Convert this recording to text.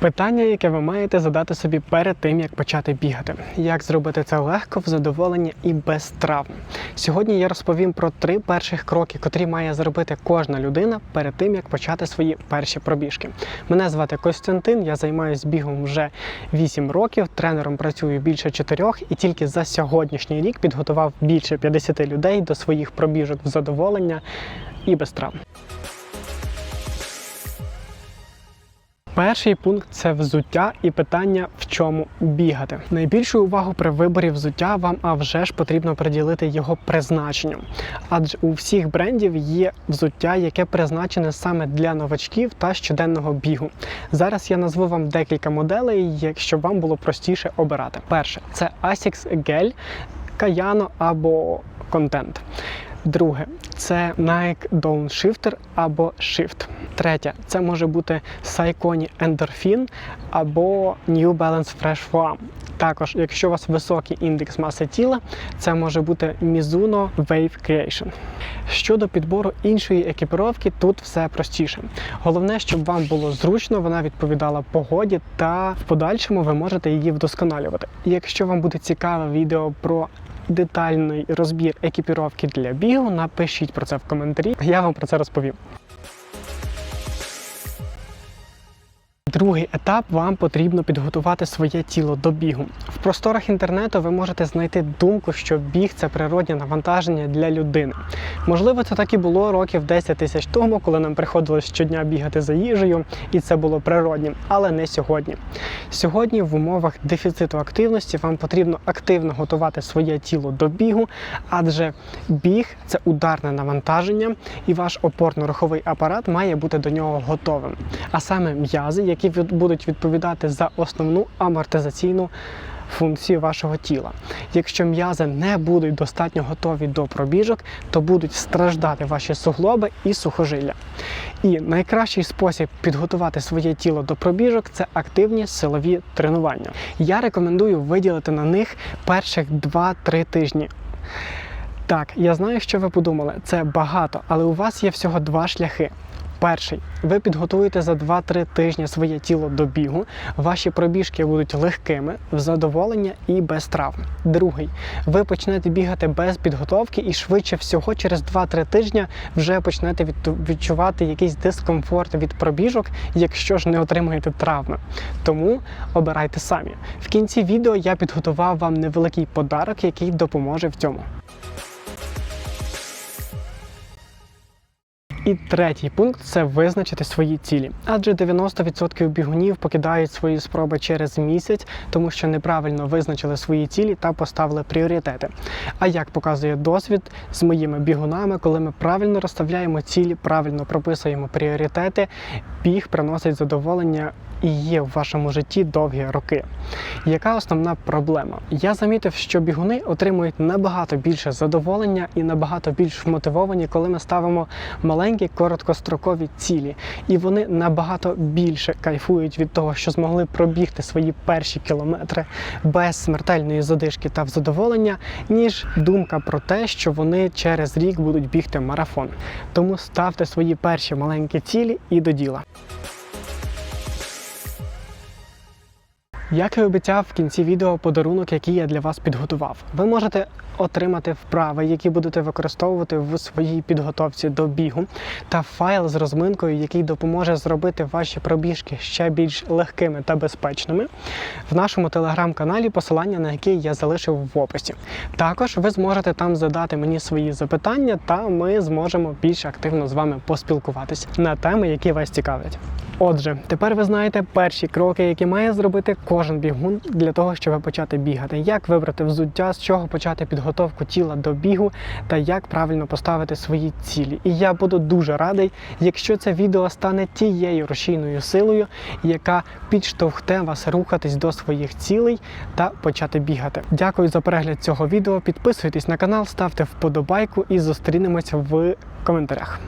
Питання, яке ви маєте задати собі перед тим, як почати бігати. Як зробити це легко, в задоволення і без травм. Сьогодні я розповім про три перших кроки, котрі має зробити кожна людина перед тим, як почати свої перші пробіжки. Мене звати Костянтин, я займаюся бігом вже 8 років, тренером працюю більше 4 і тільки за сьогоднішній рік підготував більше 50 людей до своїх пробіжок в задоволення і без травм. Перший пункт це взуття і питання, в чому бігати. Найбільшу увагу при виборі взуття вам а вже ж потрібно приділити його призначенню. Адже у всіх брендів є взуття, яке призначене саме для новачків та щоденного бігу. Зараз я назву вам декілька моделей, як- щоб вам було простіше обирати. Перше це Asics Gel, Kayano або Content. Друге це Nike Downshifter або Shift. Третє це може бути Saucony Endorphin або New Balance Fresh Foam. Також, якщо у вас високий індекс маси тіла, це може бути Mizuno Wave Creation. Щодо підбору іншої екіпіровки, тут все простіше. Головне, щоб вам було зручно, вона відповідала погоді, та в подальшому ви можете її вдосконалювати. Якщо вам буде цікаве відео про детальний розбір екіпіровки для бігу, напишіть про це в коментарі, я вам про це розповім. Другий етап вам потрібно підготувати своє тіло до бігу. В просторах інтернету ви можете знайти думку, що біг це природне навантаження для людини. Можливо, це так і було років 10 тисяч тому, коли нам приходилось щодня бігати за їжею, і це було природнім, але не сьогодні. Сьогодні в умовах дефіциту активності вам потрібно активно готувати своє тіло до бігу, адже біг це ударне навантаження, і ваш опорно-руховий апарат має бути до нього готовим. А саме м'язи, які від- будуть відповідати за основну амортизаційну функцію вашого тіла. Якщо м'язи не будуть достатньо готові до пробіжок, то будуть страждати ваші суглоби і сухожилля. І найкращий спосіб підготувати своє тіло до пробіжок це активні силові тренування. Я рекомендую виділити на них перших 2-3 тижні. Так, я знаю, що ви подумали, це багато, але у вас є всього два шляхи. Перший, ви підготуєте за 2-3 тижні своє тіло до бігу. Ваші пробіжки будуть легкими, в задоволення і без травм. Другий, ви почнете бігати без підготовки і швидше всього через 2-3 тижні вже почнете відчувати якийсь дискомфорт від пробіжок, якщо ж не отримаєте травми. Тому обирайте самі. В кінці відео я підготував вам невеликий подарок, який допоможе в цьому. І третій пункт це визначити свої цілі. Адже 90% бігунів покидають свої спроби через місяць, тому що неправильно визначили свої цілі та поставили пріоритети. А як показує досвід з моїми бігунами, коли ми правильно розставляємо цілі, правильно прописуємо пріоритети, біг приносить задоволення і є в вашому житті довгі роки. Яка основна проблема? Я замітив, що бігуни отримують набагато більше задоволення і набагато більш вмотивовані, коли ми ставимо маленькі короткострокові цілі, і вони набагато більше кайфують від того, що змогли пробігти свої перші кілометри без смертельної задишки та задоволення, ніж думка про те, що вони через рік будуть бігти марафон. Тому ставте свої перші маленькі цілі і до діла. Як і обіцяв в кінці відео подарунок, який я для вас підготував. Ви можете отримати вправи, які будете використовувати в своїй підготовці до бігу, та файл з розминкою, який допоможе зробити ваші пробіжки ще більш легкими та безпечними. В нашому телеграм-каналі, посилання на який я залишив в описі. Також ви зможете там задати мені свої запитання, та ми зможемо більш активно з вами поспілкуватися на теми, які вас цікавлять. Отже, тепер ви знаєте перші кроки, які має зробити кожен бігун для того, щоб почати бігати. Як вибрати взуття, з чого почати підготовку тіла до бігу та як правильно поставити свої цілі. І я буду дуже радий, якщо це відео стане тією рушійною силою, яка підштовхне вас рухатись до своїх цілей та почати бігати. Дякую за перегляд цього відео. Підписуйтесь на канал, ставте вподобайку і зустрінемося в коментарях.